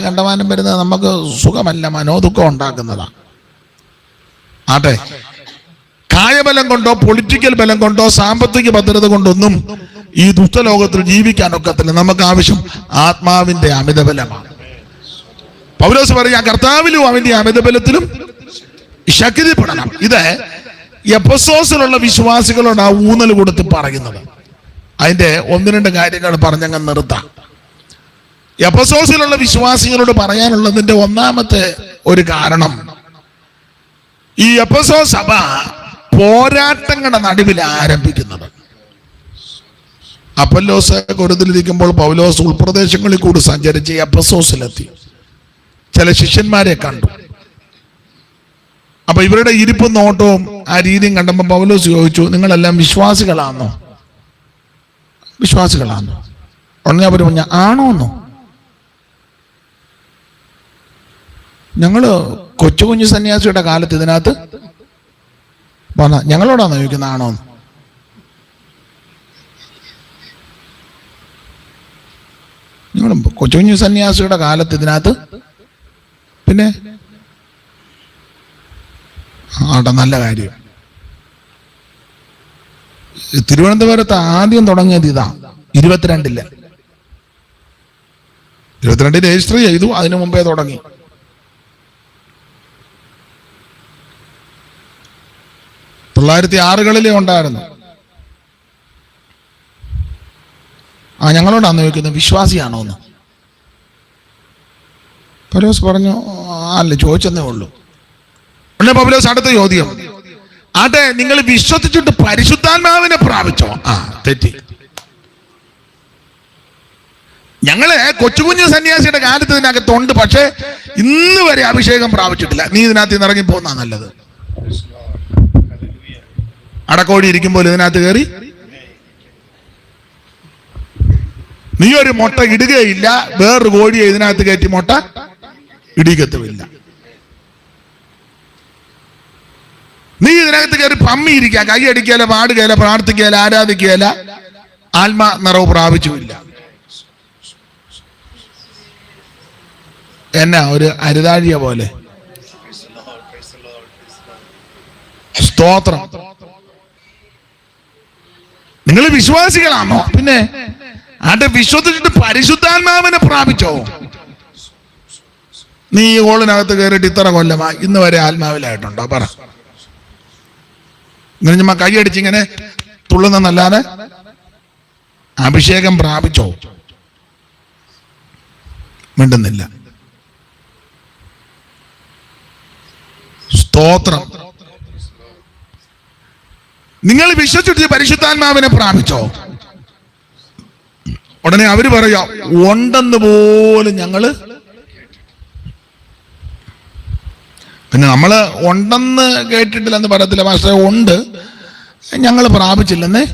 കണ്ടമാനം വരുന്നത് നമുക്ക് സുഖമല്ല മനോദുഃഖം ഉണ്ടാക്കുന്നതാണ് ആട്ടെ? കായബലം കൊണ്ടോ പൊളിറ്റിക്കൽ ബലം കൊണ്ടോ സാമ്പത്തിക ഭദ്രത കൊണ്ടൊന്നും ഈ ദുഷ്ടലോകത്തിൽ ജീവിക്കാൻ ഒക്കത്തില്ല നമുക്ക് ആവശ്യം ആത്മാവിന്റെ അമിതബലമാണ്. പൗലോസ് പറയാ കർത്താവിലും അവന്റെ അമിതബലത്തിലും ശക്തിപ്പെടണം. ഇത് എപ്പസോസിലുള്ള വിശ്വാസികളോട് ആ ഊന്നൽ കൊടുത്ത് പറയുന്നത്. അതിന്റെ ഒന്ന് രണ്ട് കാര്യങ്ങൾ പറഞ്ഞങ്ങ് നിർത്താം. എപ്പസോസിലുള്ള വിശ്വാസികളോട് പറയാനുള്ളതിന്റെ ഒന്നാമത്തെ ഒരു കാരണം ഈ എപ്പസോ സഭ പോരാട്ടങ്ങളുടെ നടുവിൽ ആരംഭിക്കുന്നത്. അപ്പല്ലോസ് കൊരുതിലിരിക്കുമ്പോൾ പൗലോസ് ഉൾപ്രദേശങ്ങളിൽ കൂടി സഞ്ചരിച്ച് എപ്പസോസിലെത്തി ചില ശിഷ്യന്മാരെ കണ്ടു. അപ്പൊ ഇവരുടെ ഇരിപ്പും നോട്ടവും ആ രീതിയും കണ്ടപ്പോൾ പൗലോസ് ചോദിച്ചു നിങ്ങളെല്ലാം വിശ്വാസികളാണോ വിശ്വാസികളാണോ ഉടനെ പറഞ്ഞു ആണോന്നോ? ഞങ്ങൾ കൊച്ചു കുഞ്ഞു സന്യാസിയുടെ കാലത്ത് ഇതിനകത്ത് വന്ന ഞങ്ങളോടാണോ ചോദിക്കുന്നത്? ആണോ? നിങ്ങൾ കൊച്ചു കുഞ്ഞു സന്യാസിയുടെ കാലത്ത് ഇതിനകത്ത് പിന്നെ ആട്ടെ നല്ല കാര്യം. തിരുവനന്തപുരത്ത് ആദ്യം തുടങ്ങിയത് ഇതാ ഇരുപത്തിരണ്ടിൽ. ഇരുപത്തിരണ്ടിൽ രജിസ്റ്റർ ചെയ്തു അതിനു മുമ്പേ തുടങ്ങി. തൊള്ളായിരത്തി ആറുകളിലേ ഉണ്ടായിരുന്നു. ആ ഞങ്ങളോടാന്ന് ചോദിക്കുന്നത് വിശ്വാസിയാണോ എന്ന്. പൗലോസ് പറഞ്ഞു "ആ, അല്ല ചോദിച്ചെന്നേ ഉള്ളൂ. ഉടനെ പൗലോസ് അടുത്ത ചോദ്യം. അതെ നിങ്ങൾ വിശ്വസിച്ചിട്ട് പരിശുദ്ധാത്മാവിനെ പ്രാപിച്ചോ? ആ തെറ്റി. ഞങ്ങൾ കൊച്ചുകുഞ്ഞു സന്യാസിയുടെ കാലത്ത് ഇതിനകത്തുണ്ട് പക്ഷേ ഇന്ന് വരെ അഭിഷേകം പ്രാപിച്ചിട്ടില്ല. നീ ഇതിനകത്ത് നിന്ന് ഇറങ്ങി പോകുന്ന നല്ലത്. അടക്കോടി ഇരിക്കുമ്പോൾ ഇതിനകത്ത് കയറി. നീ ഒരു മുട്ട ഇടുകയില്ല വേറൊരു കോഴിയെ ഇതിനകത്ത് കയറ്റി മുട്ട ഇടിക്കത്തുമില്ല. നീ ഇതിനകത്ത് കയറി പമ്മി ഇരിക്കുക കൈയടിക്കല പാടുകയില്ല പ്രാർത്ഥിക്കുകയില്ല ആരാധിക്കുകയില്ല ആത്മാ നിറവ് പ്രാപിച്ചുമില്ല. എന്നാ ഒരു അരുതാഴിയ പോലെ. സ്തോത്രം. നിങ്ങൾ വിശ്വാസികളാണോ? പിന്നെ ആട്ടെ വിശ്വസിച്ചിട്ട് പരിശുദ്ധാത്മാവിനെ പ്രാപിച്ചോ? നീ ഈ ഹോളിനകത്ത് കയറിയിട്ട് ഇത്ര കൊല്ലമാ ഇന്ന് വരെ ആത്മാവിലായിട്ടുണ്ടോ? പറ. ഇങ്ങനെ ചുമ്മാ കൈയടിച്ച് ഇങ്ങനെ തുള്ളുന്നല്ലാതെ അഭിഷേകം പ്രാപിച്ചോ? മിണ്ടുന്നില്ല. സ്തോത്രം. നിങ്ങൾ വിശ്വസിച്ച് പരിശുദ്ധാത്മാവിനെ പ്രാപിച്ചോ? ഉടനെ അവർ പറയാ ഉണ്ടെന്ന് പോലും ഞങ്ങൾ പിന്നെ നമ്മൾ ഉണ്ടെന്ന് കേട്ടിട്ടില്ലെന്ന് പറയത്തില്ല. പക്ഷേ ഉണ്ട്. ഞങ്ങൾ പ്രാപിച്ചില്ലെന്നേ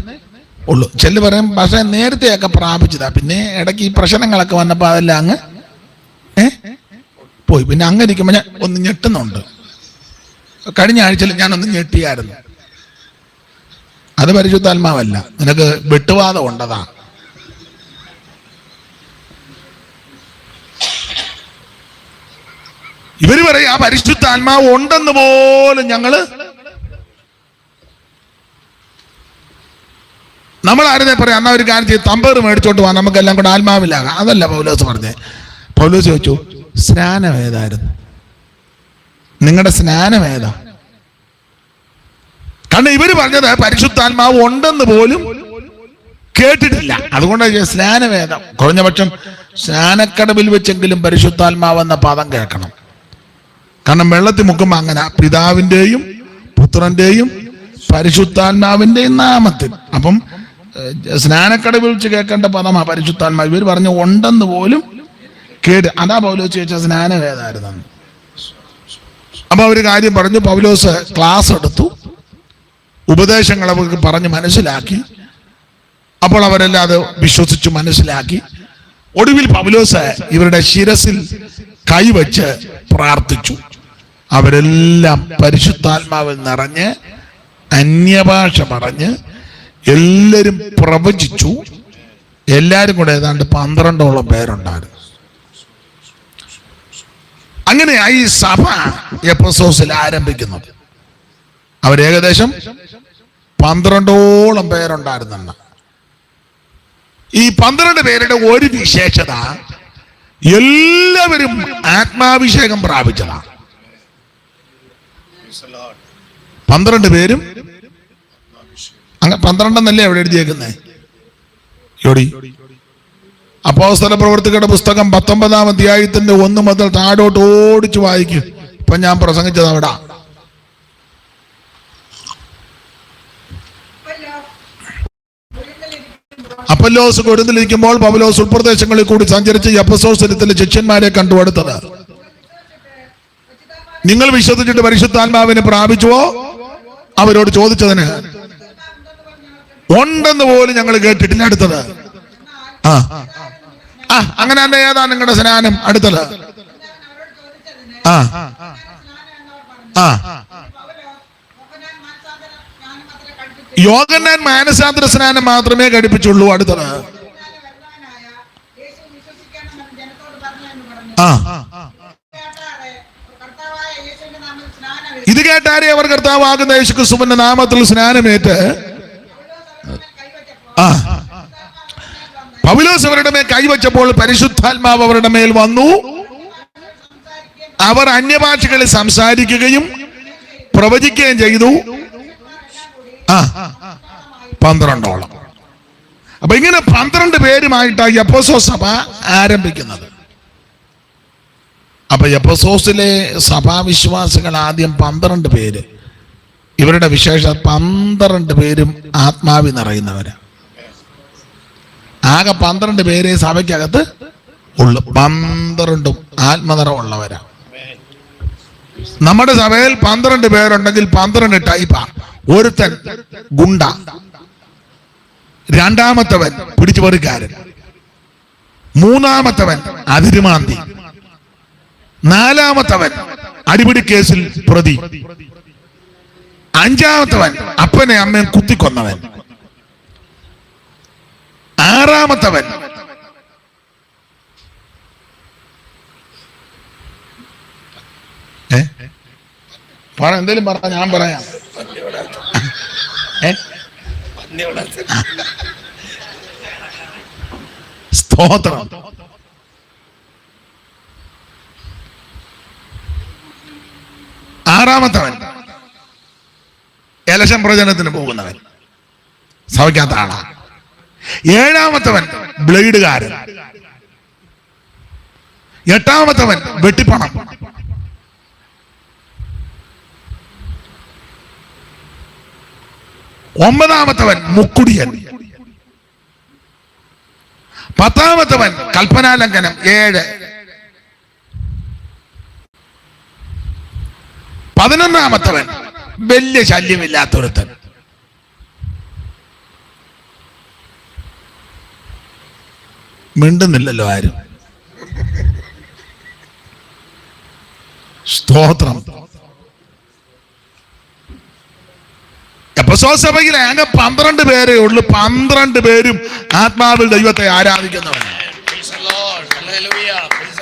ഉള്ളു. ചെല്ല് പറയും പക്ഷേ നേരത്തെയൊക്കെ പ്രാപിച്ചതാ. പിന്നെ ഇടയ്ക്ക് ഈ പ്രശ്നങ്ങളൊക്കെ വന്നപ്പോൾ അതെല്ലാം അങ്ങ് ഏ പോയി. പിന്നെ അങ്ങനെ ഇരിക്കുമ്പോൾ ഞാൻ ഒന്ന് ഞെട്ടുന്നുണ്ട്. കഴിഞ്ഞ ആഴ്ചയിൽ ഞാനൊന്ന് ഞെട്ടിയായിരുന്നു. അത് പരിശുദ്ധാത്മാവല്ല. നിനക്ക് വെട്ടുവാദം ഉണ്ടതാ. ഇവർ പറയും ആ പരിശുദ്ധാത്മാവ് ഉണ്ടെന്ന് പോലും ഞങ്ങൾ നമ്മൾ ആരുന്നേ പറയാം എന്നാ ഒരു കാര്യം ചെയ്ത് തമ്പേറ് മേടിച്ചോണ്ട് പോവാം നമുക്കെല്ലാം കൂടെ ആത്മാവിലാകാം. അതല്ല പൗലോസ് പറഞ്ഞേ. പൗലോസ് ചോദിച്ചു സ്നാനം ഏതായിരുന്നു? നിങ്ങളുടെ സ്നാനം ഏതാ? കാരണം ഇവർ പറഞ്ഞത് പരിശുദ്ധാത്മാവ് ഉണ്ടെന്ന് പോലും കേട്ടിട്ടില്ല. അതുകൊണ്ട് സ്നാനവേദം. കുറഞ്ഞപക്ഷം സ്നാനക്കടവിൽ വെച്ചെങ്കിലും പരിശുദ്ധാത്മാവ് എന്ന പദം കേൾക്കണം. കാരണം വെള്ളത്തിൽ മുക്കുമ്പോ അങ്ങനെ പിതാവിന്റെയും പുത്രന്റെയും പരിശുദ്ധാത്മാവിന്റെയും നാമത്തിൽ. അപ്പം സ്നാനക്കടവിൽ വെച്ച് കേൾക്കേണ്ട പദമാ പരിശുദ്ധാത്മാവ്. ഇവർ പറഞ്ഞു ഉണ്ടെന്ന് പോലും കേട്ട്. അതാ പൗലോസ് ചോദിച്ച സ്നാനവേദായിരുന്നു അപ്പൊ അവർ കാര്യം പറഞ്ഞു പൗലോസ് ക്ലാസ് എടുത്തു. ഉപദേശങ്ങൾ അവർക്ക് പറഞ്ഞ് മനസ്സിലാക്കി. അപ്പോൾ അവരെല്ലാം അത് വിശ്വസിച്ച് മനസ്സിലാക്കി. ഒടുവിൽ പൗലോസ് ഇവരുടെ ശിരസിൽ കൈവച്ച് പ്രാർത്ഥിച്ചു. അവരെല്ലാം പരിശുദ്ധാത്മാവിൽ നിറഞ്ഞ് അന്യഭാഷ പറഞ്ഞ് എല്ലാവരും പ്രവചിച്ചു. എല്ലാരും കൂടെ ഏതാണ്ട് പന്ത്രണ്ടോളം പേരുണ്ടായിരുന്നു. അങ്ങനെയായി സഭ എപ്പസോസിൽ ആരംഭിക്കുന്നത്. അവരേകദേശം പന്ത്രണ്ടോളം പേരുണ്ടായിരുന്നെന്ന്. ഈ പന്ത്രണ്ട് പേരുടെ ഒരു വിശേഷത എല്ലാവരും ആത്മാഭിഷേകം പ്രാപിച്ചതാണ് പന്ത്രണ്ട് പേരും? പന്ത്രണ്ടെന്നല്ലേ അവിടെ എഴുതിയേക്കുന്നേ? യോടി അപ്പോസ്തല പ്രവർത്തികളുടെ പുസ്തകം പത്തൊമ്പതാം അധ്യായത്തിന്റെ ഒന്ന് മുതൽ താഴോട്ട് ഓടിച്ചു വായിക്കും. ഇപ്പൊ ഞാൻ പ്രസംഗിച്ചത് അവിടെ. അപ്പല്ലോസ് കൊടുത്തിലിരിക്കുമ്പോൾ പവലോസ് ഉൾപ്രദേശങ്ങളിൽ കൂടി സഞ്ചരിച്ച് അപ്പസോസരത്തിലെ ശിഷ്യന്മാരെ കണ്ടു അടുത്തത്. നിങ്ങൾ വിശ്വസിച്ചിട്ട് പരിശുദ്ധാത്മാവിനെ പ്രാപിച്ചുവോ? അവരോട് ചോദിച്ചതിന്. ഉണ്ടെന്ന് പോലും ഞങ്ങൾ കേട്ടിട്ടില്ല അടുത്തത്. ആ അങ്ങനെ തന്നെ ഏതാ നിങ്ങളുടെ സ്നാനം? അടുത്തത്. ആ ആ. യോഗന്നാൻ മാനസാന്തര സ്നാനം മാത്രമേ ഘടിപ്പിച്ചുള്ളൂ അടുത്തത്. ആ. ഇത് കേട്ടാരെ അവർ കർത്താവാകുന്ന യേശു ക്രിസ്തുവിന്റെ നാമത്തിൽ സ്നാനമേറ്റ്? ആ. പൗലോസ് അവരുടെ മേൽ കൈവച്ചപ്പോൾ പരിശുദ്ധാത്മാവ് അവരുടെ മേൽ വന്നു. അവർ അന്യഭാഷകളിൽ സംസാരിക്കുകയും പ്രവചിക്കുകയും ചെയ്തു. ആ പന്ത്രണ്ടോളം. അപ്പൊ ഇങ്ങനെ പന്ത്രണ്ട് പേരുമായിട്ടാണ് യപ്പസോ സഭ ആരംഭിക്കുന്നത്. അപ്പൊ എപ്പസോസിലെ സഭാവിശ്വാസികൾ ആദ്യം പന്ത്രണ്ട് പേര്. ഇവരുടെ വിശേഷ പന്ത്രണ്ട് പേരും ആത്മാവി നിറയുന്നവരാ. ആകെ പന്ത്രണ്ട് പേരെ സഭയ്ക്കകത്ത് ഉള്ളു. പന്ത്രണ്ടും ആത്മനിറമുള്ളവരാ നമ്മുടെ സഭയിൽ പന്ത്രണ്ട് പേരുണ്ടെങ്കിൽ പന്ത്രണ്ട് ടൈപ്പാ. ഒരുത്തൻ ഗുണ്ട. രണ്ടാമത്തവൻ പിടിച്ചുപറിക്കാരൻ. മൂന്നാമത്തവൻ അതിരുമാന്തി. നാലാമത്തവൻ അടിപിടി കേസിൽ പ്രതി. അഞ്ചാമത്തവൻ അപ്പനെ അമ്മയും കുത്തിക്കൊന്നവൻ. ആറാമത്തവൻ ഏ? പറ എന്തേലും പറ ഞാൻ പറയാം. സ്തോത്രം. ആറാമത്തവൻ. ഇലക്ഷൻ പ്രചരണത്തിന് പോകുന്നവൻ. സഭയ്ക്കാത്ത ആളാ. ഏഴാമത്തവൻ ബ്ലേഡുകാരൻ. എട്ടാമത്തവൻ വെട്ടിപ്പണം. ഒമ്പതാമത്തവൻ മുക്കുടിയൻ. പത്താമത്തവൻ കൽപ്പനാലംഘനം ഏഴ്. പതിനൊന്നാമത്തവൻ വലിയ ശല്യമില്ലാത്തൊരുത്തൻ. മിണ്ടുന്നില്ലല്ലോ ആരും. സ്തോത്രം. എപ്പസോ അങ്ങ് പന്ത്രണ്ട് പേരേ ഉള്ളൂ. പന്ത്രണ്ട് പേരും ആത്മാവിൽ ദൈവത്തെ the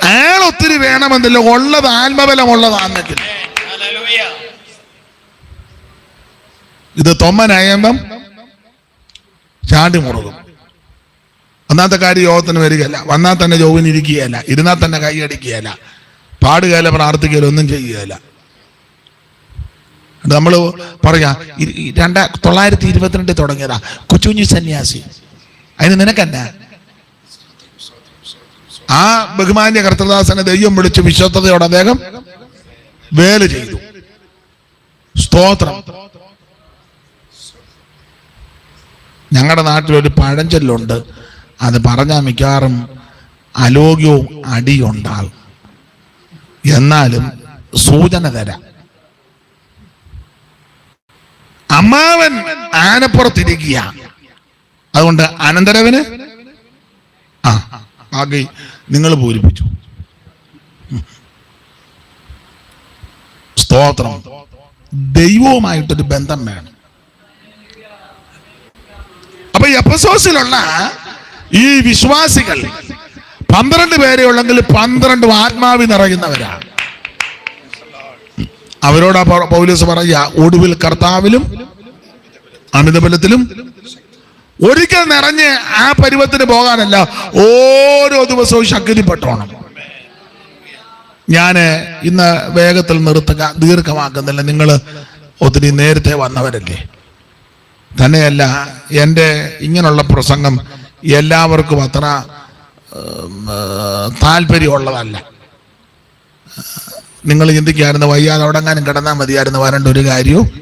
അയാൾ ഒത്തിരി വേണമെന്നില്ല. ഉള്ളത് ആത്മബലമുള്ളതാണെങ്കിൽ. ഇത് തൊമ്മനയമ്പം ചാണ്ടി മുറുകും ഒന്നാമത്തെ കാര്യം യോഗത്തിന് വരികയല്ല. വന്നാൽ തന്നെ ജോവിന് ഇരിക്കുകയല്ല. ഇരുന്നാൽ തന്നെ കൈയടിക്കുകയല്ല. പാടുകയല്ല പ്രാർത്ഥിക്കുകയല്ല ഒന്നും ചെയ്യുകയല്ല. നമ്മൾ പറയാ രണ്ട തൊള്ളായിരത്തി ഇരുപത്തിരണ്ടിൽ തുടങ്ങിയതാ. കൊച്ചുകുഞ്ഞു സന്യാസി. അതിന് നിനക്കെന്നാ ആ ബഹുമാന്യ കർത്തദാസനെ ദൈവം വിളിച്ച് വിശ്വസ്തയോടെ അദ്ദേഹം വേല ചെയ്തു. സ്തോത്രം. ഞങ്ങളുടെ നാട്ടിലൊരു പഴഞ്ചൊല്ലുണ്ട്. അത് പറഞ്ഞാൽ മിക്കവാറും അലോഗ്യവും അടിയുണ്ടാകും. എന്നാലും സൂചന തരാം. അമ്മാവൻ ആനപ്പുറത്തിരിക്കുക അതുകൊണ്ട് അനന്തരവന്? ആ ആകെ നിങ്ങൾ പൂരിപ്പിച്ചു. സ്തോത്രം. ദൈവവുമായിട്ടൊരു ബന്ധം വേണം. അപ്പൊ എപ്പസോസിലുള്ള ഈ വിശ്വാസികൾ പന്ത്രണ്ട് പേരെ ഉള്ളെങ്കിൽ പന്ത്രണ്ട് ആത്മാവി നിറയുന്നവരാണ് അവരോട് പൗലീസ് പറയ ഒടുവിൽ കർത്താവിലും അമിതബലത്തിലും ഒരിക്കൽ നിറഞ്ഞ് ആ പരുവത്തിന് പോകാനല്ല ഓരോ ദിവസവും ശക്തിപ്പെട്ടോണം. ഞാൻ ഇന്ന് വേഗത്തിൽ നിർത്തുക ദീർഘമാക്കുന്നില്ല. നിങ്ങൾ ഒത്തിരി നേരത്തെ വന്നവരല്ലേ? തന്നെയല്ല എന്റെ ഇങ്ങനെയുള്ള പ്രസംഗം എല്ലാവർക്കും അത്ര താല്പര്യമുള്ളതല്ല. നിങ്ങൾ ചിന്തിക്കായിരുന്നു വയ്യാതെ ഉടങ്ങാനും കിടന്നാൽ മതിയായിരുന്നു വരേണ്ട ഒരു കാര്യവും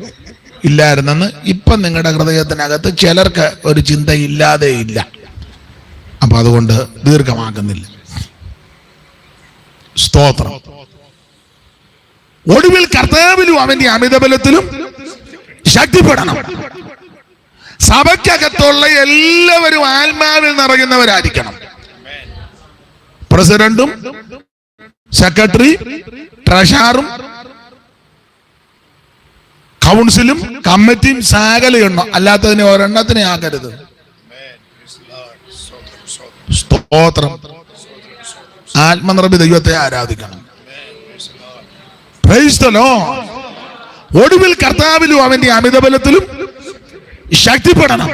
ഇല്ലായിരുന്നെന്ന്. ഇപ്പം നിങ്ങളുടെ ഹൃദയത്തിനകത്ത് ചിലർക്ക് ഒരു ചിന്ത ഇല്ലാതെ ഇല്ല. അപ്പൊ അതുകൊണ്ട് ദീർഘമാക്കുന്നില്ല. സ്തോത്രം. ഒടുവിൽ കർത്താവിലും അവന്റെ അമിതബലത്തിലും ശക്തിപ്പെടണം. സഭയ്ക്കകത്തുള്ള എല്ലാവരും ആത്മാവിൽ നിറയുന്നവരായിരിക്കണം. പ്രസിഡന്റും സെക്രട്ടറി ട്രഷറും കൗൺസിലും കമ്മിറ്റിയും സാകലയുണ്ടോ. അല്ലാത്തതിനെ ഒരെണ്ണത്തിനെ ആകരുത് സ്തോത്രം. ആത്മനിർഭി ദൈവത്തെ ആരാധിക്കണം. ക്രൈസ്തലോ. ഒടുവിൽ കർത്താവിലും അവന്റെ അമിതബലത്തിലും ശക്തിപ്പെടണം.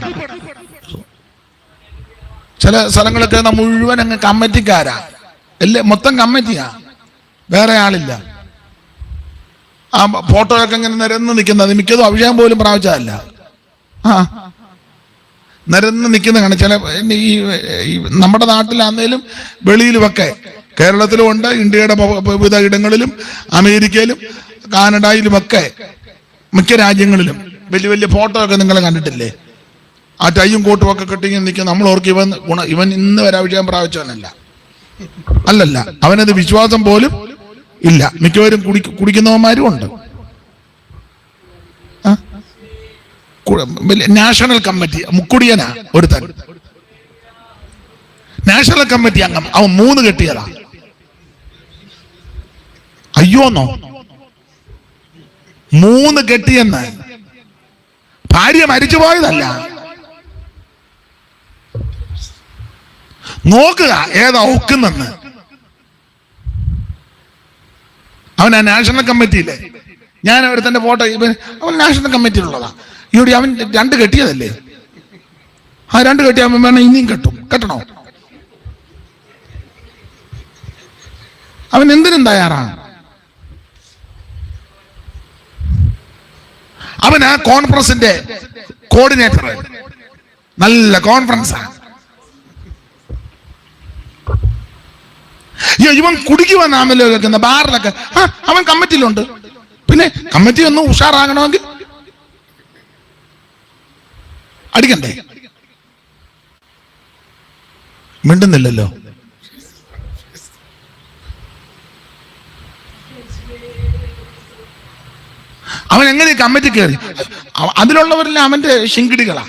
ചില സ്ഥലങ്ങളൊക്കെ മുഴുവൻ അങ്ങ് കമ്മിറ്റിക്കാരാ. അല്ലേ മൊത്തം കമ്മിറ്റിയാ. വേറെ ആളില്ല. ആ ഫോട്ടോയൊക്കെ ഇങ്ങനെ നിരന്ന് നിൽക്കുന്നത് മിക്കതും അഭിഷേകം പോലും പ്രാപിച്ചതല്ല. ആ. നിരന്ന് നിൽക്കുന്ന കാണാം ചില ഈ നമ്മുടെ നാട്ടിലാന്നേലും വെളിയിലുമൊക്കെ കേരളത്തിലും ഉണ്ട് ഇന്ത്യയുടെ വിവിധ ഇടങ്ങളിലും അമേരിക്കയിലും കാനഡയിലുമൊക്കെ മിക്ക രാജ്യങ്ങളിലും വലിയ വലിയ ഫോട്ടോ ഒക്കെ നിങ്ങൾ കണ്ടിട്ടില്ലേ? ആ ടൈയും കോട്ടും ഒക്കെ കെട്ടി നിൽക്കും നമ്മൾ ഓർക്ക് ഇവൻ ഗുണ ഇവൻ ഇന്ന് വരെ അഭിഷേകം പ്രാപിച്ചവനല്ല. അല്ലല്ല അവനത് വിശ്വാസം പോലും ഇല്ല. മിക്കവരും കുടി കുടിക്കുന്നവന്മാരും ഉണ്ട്. നാഷണൽ കമ്മിറ്റി മുക്കുടിയനാ ഒരുത്തൻ. നാഷണൽ കമ്മിറ്റി അംഗം. അവൻ മൂന്ന് കെട്ടിയതാ. അയ്യോന്നോ. മൂന്ന് കെട്ടിയെന്ന്. ഭാര്യ മരിച്ചു പോയതല്ല. നോക്കുക ഏതാ ഒക്കുന്നെന്ന്. അവൻ ആ നാഷണൽ കമ്മിറ്റിയിലെ ഞാൻ ഒരുത്തന്റെ ഫോട്ടോ അവൻ നാഷണൽ കമ്മിറ്റിയിലുള്ളതാ ഇവിടെ അവൻ രണ്ട് കെട്ടിയതല്ലേ? ആ രണ്ട് കെട്ടിയ അവൻ വേണം ഇനിയും കെട്ടും. കെട്ടണോ? അവൻ എന്തിനും തയ്യാറാണ് അവൻ ആ കോൺഫറൻസിന്റെ കോർഡിനേറ്റർ നല്ല കോൺഫറൻസാ അയ്യോ ഇവൻ കുടിക്കുവന്നാണല്ലോ കേൾക്കുന്ന ബാറിലൊക്കെ. ആ അവൻ കമ്മിറ്റിയിലുണ്ട്. പിന്നെ കമ്മിറ്റി ഒന്ന് ഉഷാറാകണമെങ്കിൽ അടിക്കണ്ടേ? മിണ്ടുന്നില്ലല്ലോ. അവൻ എങ്ങനെ കമ്മിറ്റി കയറി? അതിലുള്ളവരെല്ലാം അവന്റെ ശിങ്കിടികളാ.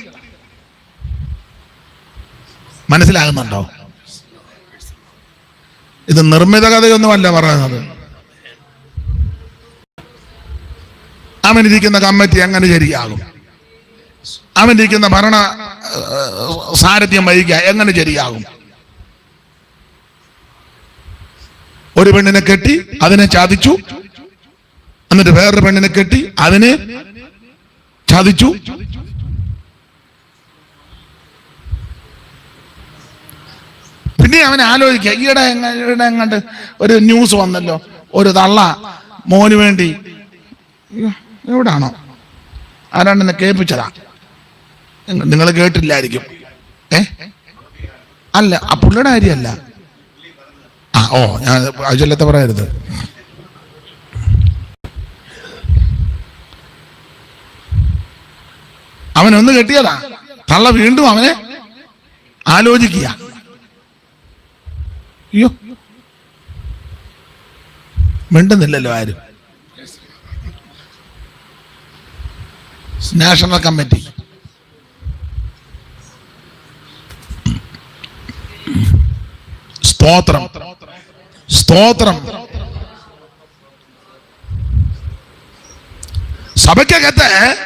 മനസ്സിലാകുന്നുണ്ടോ? ഇത് നിർമ്മിത കഥയൊന്നുമല്ല പറയുന്നത്. അവനിരിക്കുന്ന കമ്മിറ്റി അങ്ങനെ ശരിയാകും? അവനിരിക്കുന്ന ഭരണ സാരഥ്യം വഹിക്കുക എങ്ങനെ ശരിയാകും? ഒരു പെണ്ണിനെ കെട്ടി അതിനെ ചാദിച്ചു എന്നിട്ട് വേറൊരു പെണ്ണിനെ കെട്ടി അതിനെ ചതിച്ചു. പിന്നെ അവൻ ആലോചിക്കുക ഈയിടെ ഈയിടെ എങ്ങാണ്ട് ഒരു ന്യൂസ് വന്നല്ലോ ഒരു തള്ള മോന് വേണ്ടി. എവിടാണോ? ആരാണ്ടെന്നെ കേൾപ്പിച്ചതാ? നിങ്ങൾ കേട്ടില്ലായിരിക്കും. ഏ? അല്ല ആ പുള്ളിയുടെ കാര്യമല്ല. ആ ഓ ഞാൻ ചൊല്ലത്തെ പറയരുത്. അവനൊന്ന് കെട്ടിയതാ. തള്ള വീണ്ടും അവനെ ആലോചിക്കുക. അയ്യോ. മിണ്ടുന്നില്ലല്ലോ ആരും. National committee. സ്തോത്രം. സ്തോത്രം. സഭയ്ക്കകത്ത്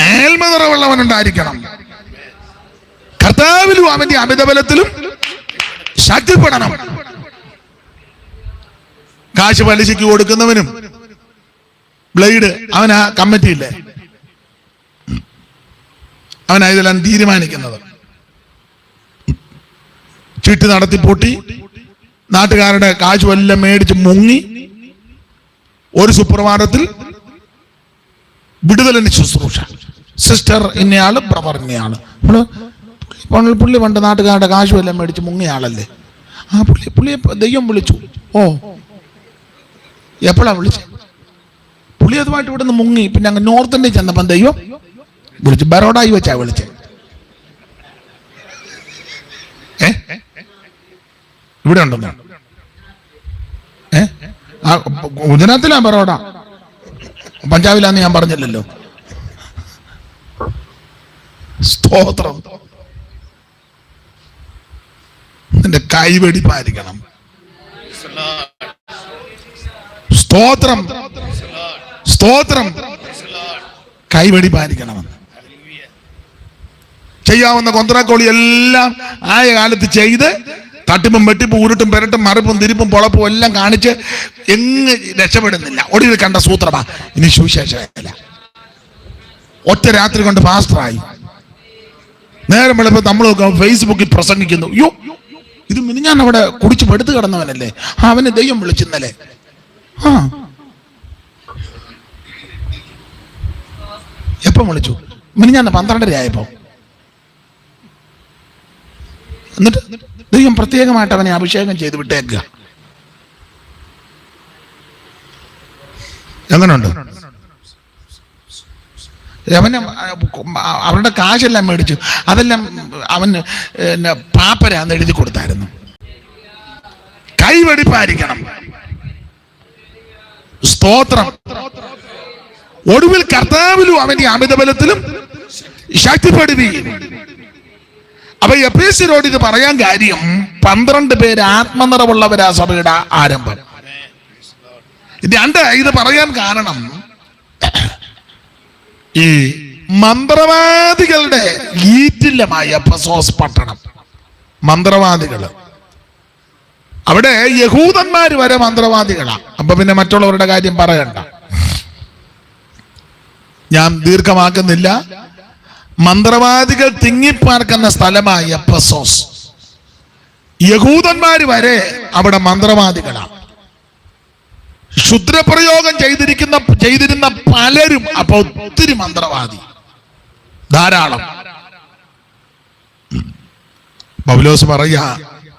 ഏൽമനിറവുള്ളവൻ ഉണ്ടായിരിക്കണം കർത്താവിലും അവന്റെ അമിതബലത്തിലും ശക്തിപ്പെടണം. കാശ് പലിശയ്ക്ക് കൊടുക്കുന്നവനും. ബ്ലേഡ് അവൻ കമ്മിറ്റി ഇല്ലേ അവനാ തീരുമാനിക്കുന്നത്. ചുറ്റി നടത്തി പൊട്ടി നാട്ടുകാരുടെ കാശ് എല്ലാം മേടിച്ച് മുങ്ങി ഒരു സുപ്രഭാതത്തിൽ വിടുതലിന് ശുശ്രൂഷ. സിസ്റ്റർ ഇന്നയാൾ പുള്ളി- പുള്ളി പണ്ട് നാട്ടുകാരുടെ കാശ് എല്ലാം മേടിച്ച് മുങ്ങിയ ആളല്ലേ? ആ പുള്ളി പുള്ളിയെ ദൈവം വിളിച്ചു. ഓ എപ്പോഴാ വിളിച്ചത് പുള്ളി അതുമായിട്ട് ഇവിടെ നിന്ന് മുങ്ങി. പിന്നെ അങ്ങ് നോർത്ത് ഇന്ത്യ ചെന്നപ്പം ദൈവം വിളിച്ചു. ബറോഡായി വെച്ചാ വിളിച്ചത് ഇവിടെ ഉണ്ടെന്നോ ഗുജറാത്തിലാ ബറോഡ. പഞ്ചാബിലാന്ന് ഞാൻ പറഞ്ഞില്ലല്ലോ. സ്തോത്രം. നിന്റെ കൈവെടി സ്തോത്രം. സ്തോത്രം. കൈവടി പാലിക്കണമെന്ന് ചെയ്യാവുന്ന കൊന്തറാക്കോളി എല്ലാം ആയ കാലത്ത് ചെയ്ത് തട്ടിപ്പും വെട്ടിപ്പും ഉരുട്ടും പെരട്ടും മറിപ്പും തിരിപ്പും പൊളപ്പും എല്ലാം കാണിച്ച് എങ്ങ് രക്ഷപ്പെടുന്നില്ല. ഒടുവിൽ കണ്ട സൂത്രമാ. ഇനി സുവിശേഷമല്ല. ഒറ്റ രാത്രി കൊണ്ട് പാസ്റ്ററായി. നേരം വെളുപ്പം നമ്മൾ ഫേസ്ബുക്കിൽ പ്രസംഗിക്കുന്നു. യോ ഇത് മിനിഞ്ഞാൻ അവിടെ കുടിച്ച് പെടുത്ത് കിടന്നവനല്ലേ? അവനെ ദൈവം വിളിച്ചിന്നലെ എപ്പം വിളിച്ചു? ഞാൻ പന്ത്രണ്ടര ആയപ്പോ. എന്നിട്ട് ദൈവം പ്രത്യേകമായിട്ട് അവനെ അഭിഷേകം ചെയ്ത് വിട്ടേക്കുക എങ്ങനെയുണ്ട് അവന് അവരുടെ കാശെല്ലാം മേടിച്ചു. അതെല്ലാം അവന് പാപ്പരാന്ന് എഴുതി കൊടുത്തായിരുന്നു. കൈവെടിപ്പായിരിക്കണം സ്തോത്രം. ഒടുവിൽ കർത്താവിലും അവന്റെ അമിതബലത്തിലും ശക്തിപ്പെടുകയും അപ്പൊ എപ്പേസിനോട് ഇത് പറയാൻ കാര്യം പന്ത്രണ്ട് പേര് ആത്മനിറവുള്ളവരാ സഭയുടെ ആരംഭം. രണ്ട് ഇത് പറയാൻ കാരണം ഈ മന്ത്രവാദികളുടെ ഈറ്റില്ലമായ പ്രസോസ് പട്ടണം. മന്ത്രവാദികൾ. അവിടെ യഹൂദന്മാർ വരെ മന്ത്രവാദികളാണ് അപ്പൊ പിന്നെ മറ്റുള്ളവരുടെ കാര്യം പറയണ്ട. ഞാൻ ദീർഘമാക്കുന്നില്ല. മന്ത്രവാദികൾ തിങ്ങിപ്പാർക്കുന്ന സ്ഥലമായ എപ്പസോസ് യഹൂദന്മാർ വരെ അവിടെ മന്ത്രവാദികളാണ് ക്ഷുദ്രപ്രയോഗം ചെയ്തിരിക്കുന്ന ചെയ്തിരുന്ന പലരും അപ്പൊ ഒത്തിരി മന്ത്രവാദി. ധാരാളം. പൗലോസ് പറയാ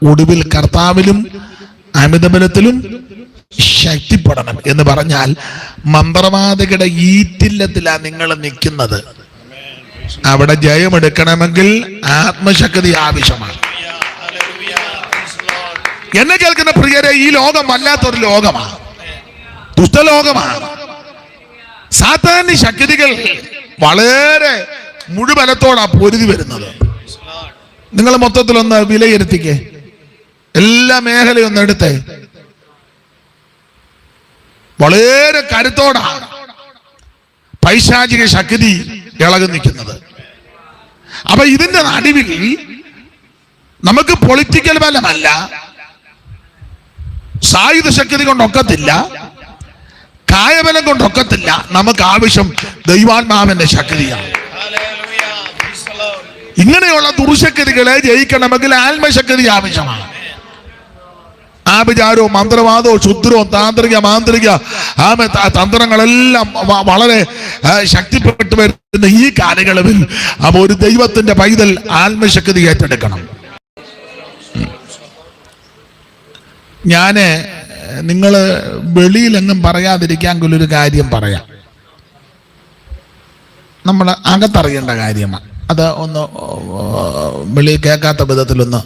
ഒടുവിൽ കർത്താവിലും അമിതബലത്തിലും ശക്തിപ്പെടണം എന്ന് പറഞ്ഞാൽ മന്ത്രവാദികളുടെ ഈറ്റില്ലത്തിലാ നിങ്ങൾ നിൽക്കുന്നത്. അവിടെ ജയമെടുക്കണമെങ്കിൽ ആത്മശക്തി ആവശ്യമാണ്. എന്നെ കേൾക്കുന്ന പ്രിയരെ ഈ ലോകം വല്ലാത്തൊരു ലോകമാണ്. ദുഷ്ടലോകമാണ്. സാത്താന്യ ശക്തികൾ വളരെ മുഴുവലത്തോടാ പൊരുതി വരുന്നത്. നിങ്ങൾ മൊത്തത്തിലൊന്ന് വിലയിരുത്തിക്കേ. എല്ലാ മേഖലയും ഒന്ന് എടുത്തേ വളരെ കരുത്തോടാണ് പൈശാചിക ശക്തി ഇളകി നിൽക്കുന്നത്. അപ്പൊ ഇതിന്റെ നടുവിൽ നമുക്ക് പൊളിറ്റിക്കൽ ബലമല്ല സായുധ ശക്തി കൊണ്ടൊക്കത്തില്ല കായബലം കൊണ്ടൊക്കത്തില്ല നമുക്ക് ആവശ്യം ദൈവാത്മാവിന്റെ ശക്തിയാണ്. ഇങ്ങനെയുള്ള ദുർശക്തികളെ ജയിക്കണമെങ്കിൽ ആത്മശക്തി ആവശ്യമാണ്. ആഭിചാരവും മന്ത്രവാദവും ശുദ്രവും താന്ത്രിക മാന്ത്രിക ആമ തന്ത്രങ്ങളെല്ലാം വളരെ ശക്തിപ്പെട്ടു വരുന്ന ഈ കാലയളവിൽ അവ ഒരു ദൈവത്തിന്റെ പൈതൽ ആത്മശക്തി ഏറ്റെടുക്കണം. ഞാൻ നിങ്ങൾ വെളിയിലെങ്ങും പറയാതിരിക്കാമെങ്കിൽ ഒരു കാര്യം പറയാം. നമ്മൾ അകത്തറിയേണ്ട കാര്യമാണ്. അത് ഒന്ന് വെളിയിൽ കേൾക്കാത്ത വിധത്തിലൊന്ന്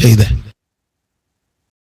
ചെയ്തേ.